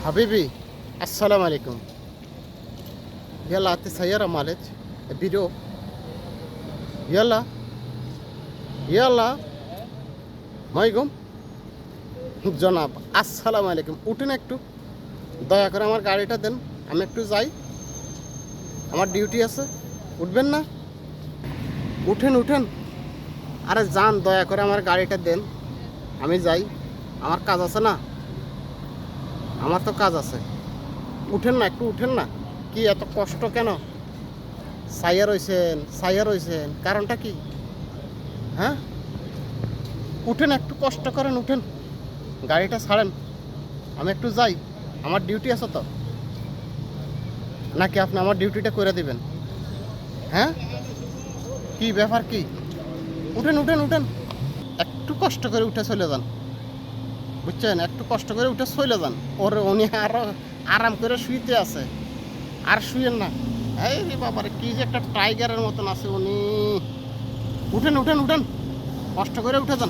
حبيبي السلام عليكم يلا تسيارة مالك فيديو يلا يلا মাইকুম জনাব আসসালামু আলাইকুম উঠেন একটু দয়া করে আমার গাড়িটা দেন আমি একটু যাই আমার ডিউটি আছে উঠবেন না উঠেন উঠেন আরে যান দয়া করে আমার গাড়িটা দেন আমি যাই আমার কাজ আছে না আমার তো কাজ আছে। উঠেন না, একটু উঠেন না। কি এত কষ্ট কেন? সাইয়া রয়েছেন সাইয়া রয়েছেন কারণটা কি? হ্যাঁ? উঠেন, একটু কষ্ট করেন, উঠেন। গাড়িটা ছাড়েন। আমি একটু যাই। আমার ডিউটি আছে তো। নাকি আপনি আমার ডিউটিটা করে দিবেন? হ্যাঁ? কি ব্যাপার কি? উঠেন উঠেন উঠেন। একটু কষ্ট করে উঠে চলে যান। বুঝছেন? একটু কষ্ট করে উঠে চলে যান। ওর উনি আরও আরাম করে শুইতে আছে। আর শুয়েন না। এই রে বাবারে, কি যে একটা টাইগারের মতন আছে উনি। উঠেন উঠেন উঠেন। কষ্ট করে উঠে যান।